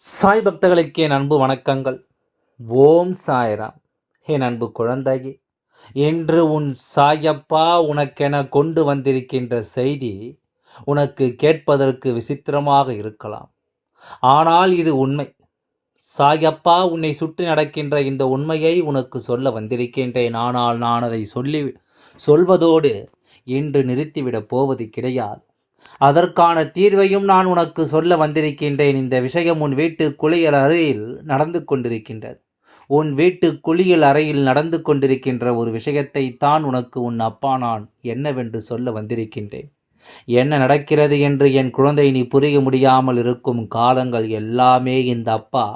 சாய் பக்தர்களுக்கு என் அன்பு வணக்கங்கள். ஓம் சாய்ராம். என் அன்பு குழந்தையே என்று உன் சாயப்பா உனக்கென கொண்டு வந்திருக்கின்ற செய்தி உனக்கு கேட்பதற்கு விசித்திரமாக இருக்கலாம். ஆனால் இது உண்மை. சாயப்பா உன்னை சுற்றி நடக்கின்ற இந்த உண்மையை உனக்கு சொல்ல வந்திருக்கின்றேன். ஆனால் நான் அதை சொல்லி சொல்வதோடு இன்று நிறுத்திவிடப் போவது கிடையாது. அதற்கான தீர்வையும் நான் உனக்கு சொல்ல வந்திருக்கின்றேன். இந்த விஷயம் உன் வீட்டு குளியல் அறையில் நடந்து கொண்டிருக்கின்றது. உன் வீட்டு குளியல் அறையில் நடந்து கொண்டிருக்கின்ற ஒரு விஷயத்தை தான் உனக்கு உன் அப்பா நான் என்னவென்று சொல்ல வந்திருக்கின்றேன். என்ன நடக்கிறது என்று என் குழந்தை நீ புரிய முடியாமல் இருக்கும் காலங்கள் எல்லாமே இந்த அப்பா.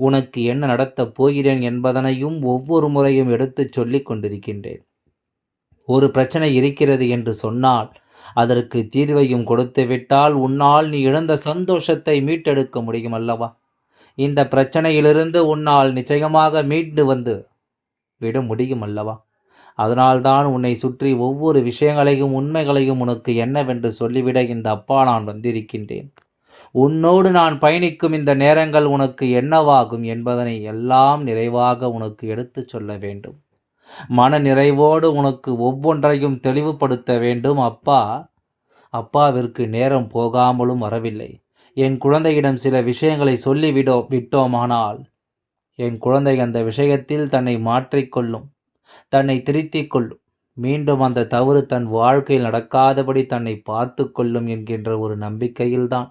உனக்கு என்ன நடத்தப் போகிறேன் என்பதனையும் ஒவ்வொரு முறையும் எடுத்துச் சொல்லிக் கொண்டிருக்கின்றேன். ஒரு பிரச்சனை இருக்கிறது என்று சொன்னால் அதற்கு தீர்வையும் கொடுத்து விட்டால் உன்னால் நீ இழந்த சந்தோஷத்தை மீட்டெடுக்க முடியும் அல்லவா? இந்த பிரச்சனையிலிருந்து உன்னால் நிச்சயமாக மீண்டு வந்து விட முடியும் அல்லவா? அதனால்தான் உன்னை சுற்றி ஒவ்வொரு விஷயங்களையும் உண்மைகளையும் உனக்கு என்னவென்று சொல்லிவிட இந்த அப்பா நான் வந்திருக்கின்றேன். உன்னோடு நான் பயணிக்கும் இந்த நேரங்கள் உனக்கு என்னவாகும் என்பதனை எல்லாம் நிறைவாக உனக்கு எடுத்துச் சொல்ல வேண்டும். மன நிறைவோடு உனக்கு ஒவ்வொன்றையும் தெளிவுபடுத்த வேண்டும் அப்பா. அப்பாவிற்கு நேரம் போகாமலும் வரவில்லை. என் குழந்தையிடம் சில விஷயங்களை சொல்லிவிடோ விட்டோமானால் என் குழந்தை அந்த விஷயத்தில் தன்னை மாற்றிக்கொள்ளும் தன்னை திருத்திக் கொள்ளும் மீண்டும் அந்த தவறு தன் வாழ்க்கையில் நடக்காதபடி தன்னை பார்த்து கொள்ளும் என்கின்ற ஒரு நம்பிக்கையில்தான்.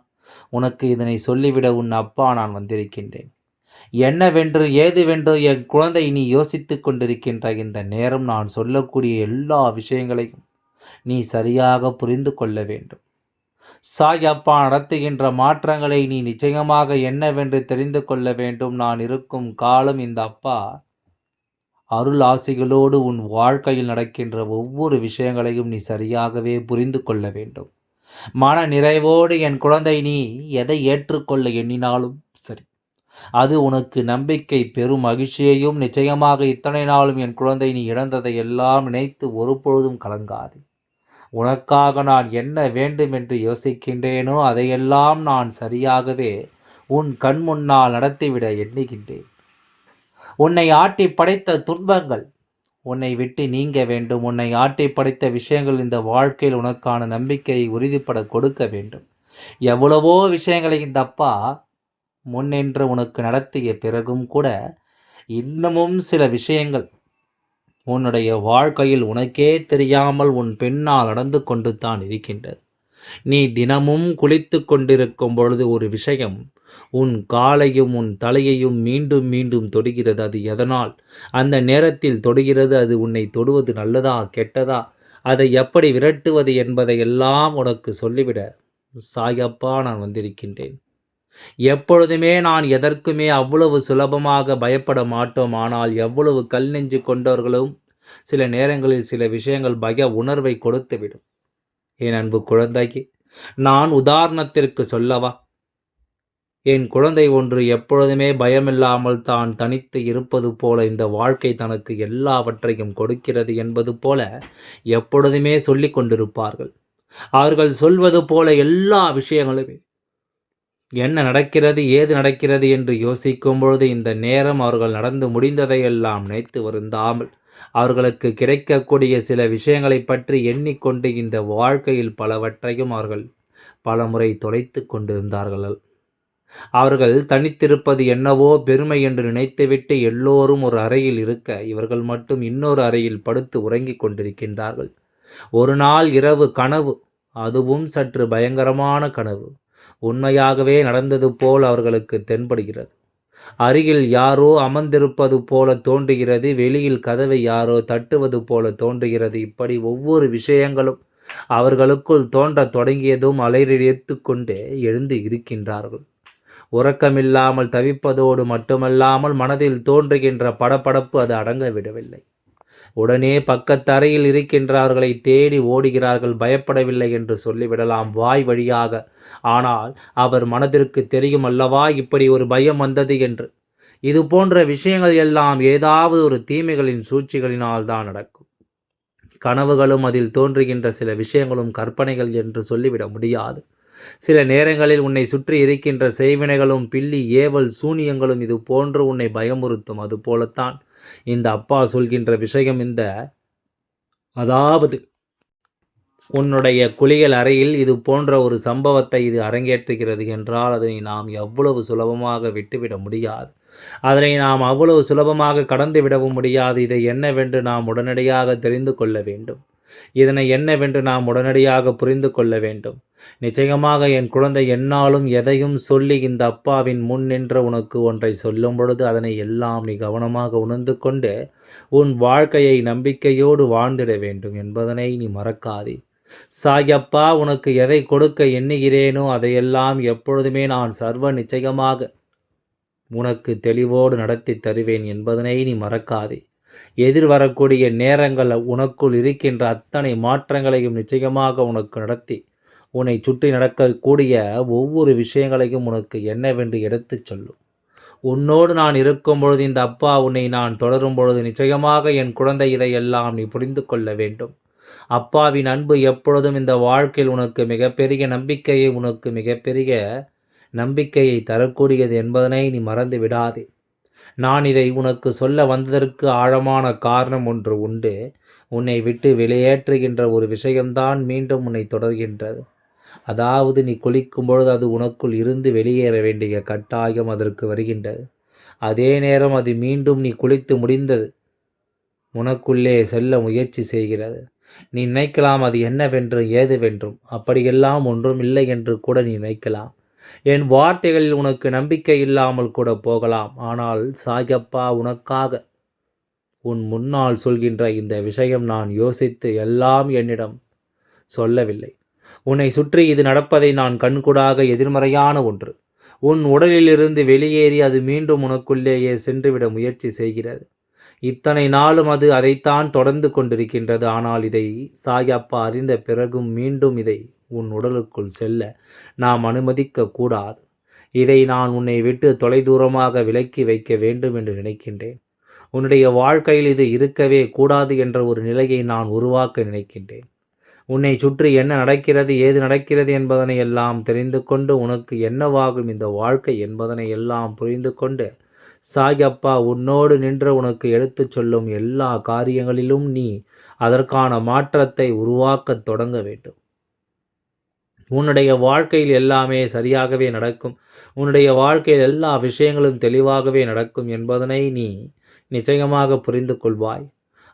உனக்கு இதனை சொல்லிவிட உன் அப்பா நான் வந்திருக்கின்றேன். என்னவென்று ஏதுவென்று என் குழந்தை நீ யோசித்துக் கொண்டிருக்கின்ற இந்த நேரம் நான் சொல்லக்கூடிய எல்லா விஷயங்களையும் நீ சரியாக புரிந்து கொள்ள வேண்டும். சாய் அப்பா நடத்துகின்ற மாற்றங்களை நீ நிச்சயமாக என்னவென்று தெரிந்து கொள்ள வேண்டும். நான் இருக்கும் காலம் இந்த அப்பா அருள் ஆசைகளோடு உன் வாழ்க்கையில் நடக்கின்ற ஒவ்வொரு விஷயங்களையும் நீ சரியாகவே புரிந்து கொள்ள வேண்டும். மன நிறைவோடு என் குழந்தை நீ எதை ஏற்றுக்கொள்ள எண்ணினாலும் சரி. அது உனக்கு நம்பிக்கை பெரும் மகிழ்ச்சியையும் நிச்சயமாக இத்தனை நாளும் என் குழந்தை நீ இழந்ததை எல்லாம் நினைத்து ஒருபொழுதும் கலங்காது. உனக்காக நான் என்ன வேண்டும் என்று யோசிக்கின்றேனோ அதையெல்லாம் நான் சரியாகவே உன் கண் முன்னால் நடத்திவிட எண்ணுகின்றேன். உன்னை ஆட்டி படைத்த துன்பங்கள் உன்னை விட்டு நீங்க வேண்டும். உன்னை ஆட்டி படைத்த விஷயங்கள் இந்த வாழ்க்கையில் உனக்கான நம்பிக்கையை உறுதிப்பட கொடுக்க வேண்டும். எவ்வளவோ விஷயங்களை இந்த அப்பா முன்னின்று உனக்கு நடத்திய பிறகும் கூட இன்னமும் சில விஷயங்கள் உன்னுடைய வாழ்க்கையில் உனக்கே தெரியாமல் உன் பெண்ணால் நடந்து கொண்டு தான் இருக்கின்றது. நீ தினமும் குளித்து கொண்டிருக்கும் பொழுது ஒரு விஷயம் உன் காலையும் உன் தலையையும் மீண்டும் மீண்டும் தொடுகிறது அது எதனால்? அந்த நேரத்தில் தொடுகிறது அது உன்னை தொடுவது நல்லதா கெட்டதா? அதை எப்படி விரட்டுவது என்பதை எல்லாம் உனக்கு சொல்லிவிட சாயப்பா நான் வந்திருக்கின்றேன். எப்பொழுதுமே நான் எதற்குமே அவ்வளவு சுலபமாக பயப்பட மாட்டோம் ஆனால் எவ்வளவு கல் நெஞ்சு கொண்டவர்களும் சில நேரங்களில் சில விஷயங்கள் பய உணர்வை கொடுத்துவிடும். என் அன்பு குழந்தைக்கு நான் உதாரணத்திற்கு சொல்லவா? என் குழந்தை ஒன்று எப்பொழுதுமே பயமில்லாமல் தான் தனித்து இருப்பது போல இந்த வாழ்க்கை தனக்கு எல்லாவற்றையும் கொடுக்கிறது என்பது போல எப்பொழுதுமே சொல்லிக் கொண்டிருப்பார்கள். அவர்கள் சொல்வது போல எல்லா விஷயங்களுமே என்ன நடக்கிறது ஏது நடக்கிறது என்று யோசிக்கும் பொழுது இந்த நேரம் அவர்கள் நடந்து முடிந்ததையெல்லாம் நினைத்து வருந்தாமல் அவர்களுக்கு கிடைக்கக்கூடிய சில விஷயங்களை பற்றி எண்ணிக்கொண்டு இந்த வாழ்க்கையில் பலவற்றையும் அவர்கள் பலமுறை தொலைத்து கொண்டிருந்தார்கள். அவர்கள் தனித்திருப்பது என்னவோ பெருமை என்று நினைத்துவிட்டு எல்லோரும் ஒரு அறையில் இருக்க இவர்கள் மட்டும் இன்னொரு அறையில் படுத்து உறங்கிக் கொண்டிருக்கின்றார்கள். ஒரு நாள் இரவு கனவு அதுவும் சற்று பயங்கரமான கனவு. உண்மையாகவே நடந்தது போல் அவர்களுக்கு தென்படுகிறது. அருகில் யாரோ அமர்ந்திருப்பது போல தோன்றுகிறது வெளியில் கதவை யாரோ தட்டுவது போல தோன்றுகிறது. இப்படி ஒவ்வொரு விஷயங்களும் அவர்களுக்குள் தோன்றத் தொடங்கியதும் அலைறியத்து கொண்டே எழுந்து இருக்கின்றார்கள். உறக்கமில்லாமல் தவிப்பதோடு மட்டுமல்லாமல் மனதில் தோன்றுகின்ற படப்படப்பு அது அடங்க விடவில்லை. உடனே பக்கத்தரையில் இருக்கின்றவர்களை தேடி ஓடுகிறார்கள் பயப்படவில்லை என்று சொல்லிவிடலாம் வாய் வழியாக. ஆனால் அவர் மனதிற்கு தெரியும் அல்லவா இப்படி ஒரு பயம் வந்தது என்று. இது போன்ற விஷயங்கள் எல்லாம் ஏதாவது ஒரு தீமைகளின் சூழ்ச்சிகளினால் தான் நடக்கும். கனவுகளும் அதில் தோன்றுகின்ற சில விஷயங்களும் கற்பனைகள் என்று சொல்லிவிட முடியாது. சில நேரங்களில் உன்னை சுற்றி இருக்கின்ற செய்வினைகளும் பில்லி ஏவல் சூனியங்களும் இது போன்று உன்னை பயமுறுத்தும். அது போலத்தான். இந்த அப்பா சொல்கின்ற விஷயம் இந்த. அதாவது உன்னுடைய குளியல் அறையில் இது போன்ற ஒரு சம்பவத்தை இது அரங்கேற்றுகிறது என்றால் அதனை நாம் எவ்வளவு சுலபமாக விட்டுவிட முடியாது. அதனை நாம் அவ்வளவு சுலபமாக கடந்து விடவும் முடியாது. இதை என்னவென்று நாம் உடனடியாக தெரிந்து கொள்ள வேண்டும். இதனை என்னவென்று நாம் உடனடியாக புரிந்து கொள்ள வேண்டும். நிச்சயமாக என் குழந்தை என்னாலும் எதையும் சொல்லி இந்த அப்பாவின் முன் நின்ற உனக்கு ஒன்றை சொல்லும் பொழுது அதனை எல்லாம் நீ கவனமாக உணர்ந்து கொண்டு உன் வாழ்க்கையை நம்பிக்கையோடு வாழ்ந்திட வேண்டும் என்பதனை நீ மறக்காதே. சாயப்பா உனக்கு எதை கொடுக்க எண்ணுகிறேனோ அதையெல்லாம் எப்பொழுதுமே நான் சர்வ நிச்சயமாக உனக்கு தெளிவோடு நடத்தி தருவேன் என்பதனை நீ மறக்காதே. எதிர்வரக்கூடிய நேரங்கள் உனக்குள் இருக்கின்ற அத்தனை மாற்றங்களையும் நிச்சயமாக உனக்கு நடத்தி உன்னை சுற்றி நடக்கக்கூடிய ஒவ்வொரு விஷயங்களையும் உனக்கு என்னவென்று எடுத்துச் சொல்லும். உன்னோடு நான் இருக்கும் பொழுது இந்த அப்பா உன்னை நான் தொடரும் பொழுது நிச்சயமாக என் குழந்தை இதையெல்லாம் நீ புரிந்து கொள்ள வேண்டும். அப்பாவின் அன்பு எப்பொழுதும் இந்த வாழ்க்கையில் உனக்கு மிகப்பெரிய நம்பிக்கையை உனக்கு மிகப்பெரிய நம்பிக்கையை தரக்கூடியது என்பதனை நீ மறந்து விடாதே. நான் இதை உனக்கு சொல்ல வந்ததற்கு ஆழமான காரணம் ஒன்று உண்டு. உன்னை விட்டு வெளியேற்றுகின்ற ஒரு விஷயம்தான் மீண்டும் உன்னை தொடர்கின்றது. அதாவது நீ குளிக்கும் பொழுது அது உனக்குள் இருந்து வெளியேற வேண்டிய கட்டாயம் அதற்கு வருகின்றது. அதே நேரம் அது மீண்டும் நீ குளித்து முடிந்தது. உனக்குள்ளே செல்ல முயற்சி செய்கிறது. நீ நினைக்கலாம் அது என்னவென்றும் ஏதுவென்றும். அப்படியெல்லாம் ஒன்றும் இல்லை என்று கூட நீ நினைக்கலாம். என் வார்த்தைகளில் உனக்கு நம்பிக்கை இல்லாமல் கூட போகலாம். ஆனால் சாயப்பா உனக்காக உன் முன்னால் சொல்கின்ற இந்த விஷயம் நான் யோசித்து எல்லாம் என்னிடம் சொல்லவில்லை. உன்னை சுற்றி இது நடப்பதை நான் கண்கூடாக எதிர்மறையான ஒன்று. உன் உடலிலிருந்து வெளியேறி அது மீண்டும் உனக்குள்ளேயே சென்றுவிட முயற்சி செய்கிறது. இத்தனை நாளும் அது அதைத்தான் தொடர்ந்து கொண்டிருக்கின்றது. ஆனால் இதை சாயப்பா அறிந்த பிறகும் மீண்டும் இதை உன் உடலுக்குள் செல்ல நாம் அனுமதிக்க கூடாது இதை நான் உன்னை விட்டு தொலைதூரமாக விலக்கி வைக்க வேண்டும் என்று நினைக்கின்றேன். உன்னுடைய வாழ்க்கையில் இது இருக்கவே கூடாது என்ற ஒரு நிலையை நான் உருவாக்க நினைக்கின்றேன். உன்னை சுற்றி என்ன நடக்கிறது ஏது நடக்கிறது என்பதனை எல்லாம் தெரிந்து கொண்டு உனக்கு என்னவாகும் இந்த வாழ்க்கை என்பதனை எல்லாம் புரிந்து கொண்டு சாயப்பா உன்னோடு நின்று உனக்கு எடுத்துச் சொல்லும் எல்லா காரியங்களிலும் நீ அதற்கான மாற்றத்தை உருவாக்கத் தொடங்க வேண்டும். உன்னுடைய வாழ்க்கையில் எல்லாமே சரியாகவே நடக்கும். உன்னுடைய வாழ்க்கையில் எல்லா விஷயங்களும் தெளிவாகவே நடக்கும் என்பதனை நீ நிச்சயமாக புரிந்து கொள்வாய்.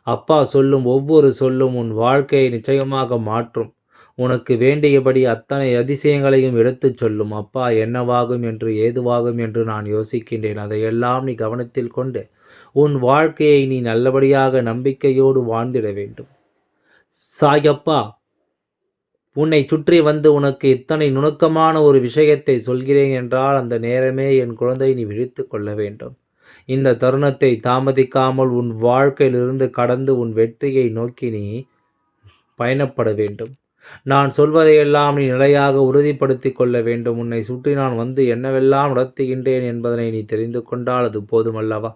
அப்பா சொல்லும் ஒவ்வொரு சொல்லும் உன் வாழ்க்கையை நிச்சயமாக மாற்றும். உனக்கு வேண்டியபடி அத்தனை அதிசயங்களையும் எடுத்துச் சொல்லும். அப்பா என்னவாகும் என்று ஏதுவாகும் என்று நான் யோசிக்கின்றேன். அதையெல்லாம் நீ கவனத்தில் கொண்டு உன் வாழ்க்கையை நீ நல்லபடியாக நம்பிக்கையோடு வாழ்ந்திட வேண்டும். சாயப்பா உன்னை சுற்றி வந்து உனக்கு இத்தனை நுணுக்கமான ஒரு விஷயத்தை சொல்கிறேன் என்றால் அந்த நேரமே என் குழந்தை நீ விழித்து கொள்ள வேண்டும். இந்த தருணத்தை தாமதிக்காமல் உன் வாழ்க்கையிலிருந்து கடந்து உன் வெற்றியை நோக்கி நீ பயணப்பட வேண்டும். நான் சொல்வதையெல்லாம் நீ நிலையாக உறுதிப்படுத்தி கொள்ள வேண்டும். உன்னை சுற்றி நான் வந்து என்னவெல்லாம் நடத்துகின்றேன் என்பதனை நீ தெரிந்து கொண்டால் அது போதுமல்லவா?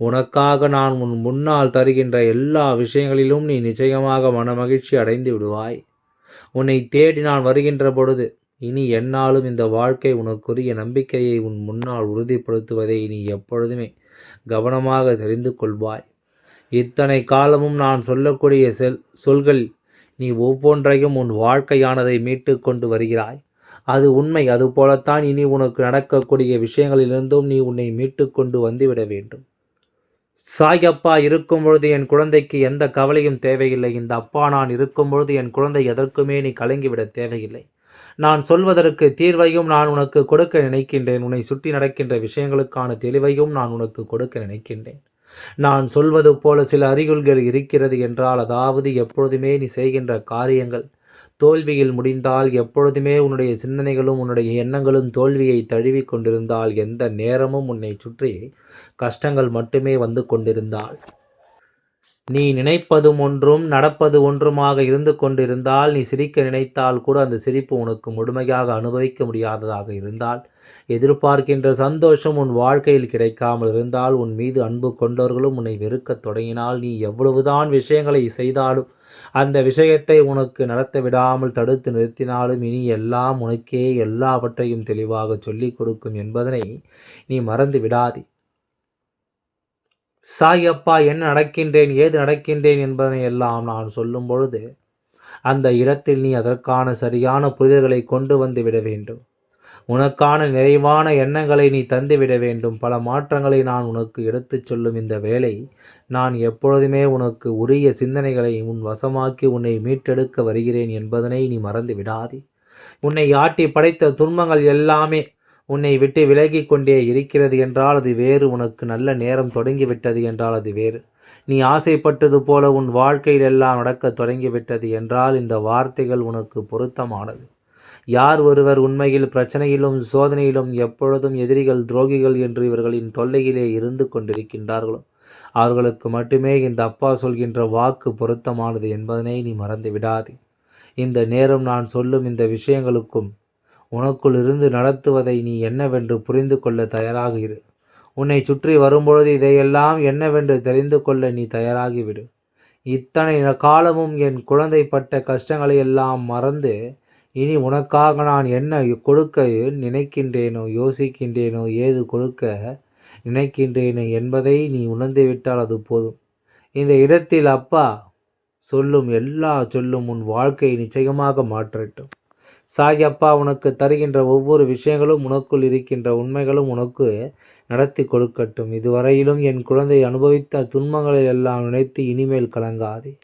உனக்காக நான் உன் முன்னால் தருகின்ற எல்லா விஷயங்களிலும் நீ நிச்சயமாக மனமகிழ்ச்சி அடைந்து விடுவாய். உன்னை தேடி நான் வருகின்ற பொழுது இனி என்னாலும் இந்த வாழ்க்கை உனக்குரிய நம்பிக்கையை உன் முன்னால் உறுதிப்படுத்துவதை நீ எப்பொழுதுமே கவனமாக தெரிந்து கொள்வாய். இத்தனை காலமும் நான் சொல்லக்கூடிய செல் சொல்கள் நீ ஒவ்வொன்றையும் உன் வாழ்க்கையானதை மீட்டு கொண்டு வருகிறாய். அது உண்மை. அதுபோலத்தான் இனி உனக்கு நடக்கக்கூடிய விஷயங்களிலிருந்தும் நீ உன்னை மீட்டு கொண்டு வந்துவிட வேண்டும். சாயப்பா இருக்கும் பொழுது என் குழந்தைக்கு எந்த கவலையும் தேவையில்லை. இந்த அப்பா நான் இருக்கும் பொழுது என் குழந்தை எதற்குமே நீ கலங்கிவிட தேவையில்லை. நான் சொல்வதற்கு தீர்வையும் நான் உனக்கு கொடுக்க நினைக்கின்றேன். உன்னை சுற்றி நடக்கின்ற விஷயங்களுக்கான தெளிவையும் நான் உனக்கு கொடுக்க நினைக்கின்றேன். நான் சொல்வது போல சில அறிகுறிகள் இருக்கிறது என்றால் அதாவது எப்பொழுதுமே நீ செய்கின்ற காரியங்கள் தோல்வியில் முடிந்தால் எப்பொழுதுமே உன்னுடைய சிந்தனைகளும் உன்னுடைய எண்ணங்களும் தோல்வியை தழுவி கொண்டிருந்தால் எந்த நேரமும் உன்னை சுற்றி கஷ்டங்கள் மட்டுமே வந்து கொண்டிருந்தால் நீ நினைப்பதும் ஒன்றும் நடப்பது ஒன்றுமாக இருந்து கொண்டிருந்தால் நீ சிரிக்க நினைத்தால் கூட அந்த சிரிப்பு உனக்கு முழுமையாக அனுபவிக்க முடியாததாக இருந்தால் எதிர்பார்க்கின்ற சந்தோஷம் உன் வாழ்க்கையில் கிடைக்காமல் இருந்தால் உன் மீது அன்பு கொண்டவர்களும் உன்னை வெறுக்கத் தொடங்கினால் நீ எவ்வளவுதான் விஷயங்களை செய்தாலும் அந்த விஷயத்தை உனக்கு நடத்த விடாமல் தடுத்து நிறுத்தினாலும் இனி எல்லாம் உனக்கே எல்லாவற்றையும் தெளிவாக சொல்லிக் கொடுக்கும் என்பதனை நீ மறந்து விடாதே. சாயப்பா என்ன நடக்கின்றேன்? ஏது நடக்கின்றேன்? என்பதனை எல்லாம் நான் சொல்லும் பொழுது அந்த இடத்தில் நீ அதற்கான சரியான புரிதல்களை கொண்டு வந்து விட வேண்டும். உனக்கான நிறைவான எண்ணங்களை நீ தந்துவிட வேண்டும். பல மாற்றங்களை நான் உனக்கு எடுத்துச் சொல்லும் இந்த வேலை நான் எப்பொழுதுமே உனக்கு உரிய சிந்தனைகளை உன் வசமாக்கி உன்னை மீட்டெடுக்க வருகிறேன் என்பதனை நீ மறந்து விடாதே. உன்னை ஆட்டி படைத்த துன்பங்கள் எல்லாமே உன்னை விட்டு விலகி கொண்டே இருக்கிறது என்றால் அது வேறு. உனக்கு நல்ல நேரம் தொடங்கிவிட்டது என்றால் அது வேறு. நீ ஆசைப்பட்டது போல உன் வாழ்க்கையில் எல்லாம் நடக்க தொடங்கிவிட்டது என்றால் இந்த வார்த்தைகள் உனக்கு பொருத்தமானது. யார் ஒருவர் உண்மையில் பிரச்சனையிலும் சோதனையிலும் எப்பொழுதும் எதிரிகள் துரோகிகள் என்று இவர்களின் தொல்லையிலே இருந்து கொண்டிருக்கின்றார்களோ? அவர்களுக்கு மட்டுமே இந்த அப்பா சொல்கின்ற வாக்கு பொருத்தமானது என்பதனை நீ மறந்து விடாதே இந்த நேரம் நான் சொல்லும் இந்த விஷயங்களுக்கும் உனக்குள் இருந்து நடத்துவதை நீ என்னவென்று புரிந்து கொள்ள தயாராக இரு உன்னை சுற்றி வரும்பொழுது இதையெல்லாம் என்னவென்று தெரிந்து கொள்ள நீ தயாராகிவிடு. இத்தனை காலமும் என் குழந்தை பட்ட கஷ்டங்களை எல்லாம் மறந்து இனி உனக்காக நான் என்ன கொடுக்க நினைக்கின்றேனோ யோசிக்கின்றேனோ ஏது கொடுக்க நினைக்கின்றேனோ என்பதை நீ உணர்ந்துவிட்டால் அது போதும். இந்த இடத்தில் அப்பா சொல்லும் எல்லா சொல்லும் உன் வாழ்க்கையை நிச்சயமாக மாற்றட்டும். சாயப்பா உனக்கு தருகின்ற ஒவ்வொரு விஷயங்களும் உனக்குள் இருக்கின்ற உண்மைகளும் உனக்கு நடத்தி கொடுக்கட்டும். இதுவரையிலும் என் குழந்தை அனுபவித்த துன்பங்களை எல்லாம் நினைத்து இனிமேல் கலங்காதே.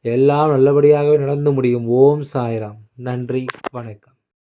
எல்லாம் நல்லபடியாகவே நடந்து முடியும். ஓம் சாய்ராம். நன்றி. வணக்கம்.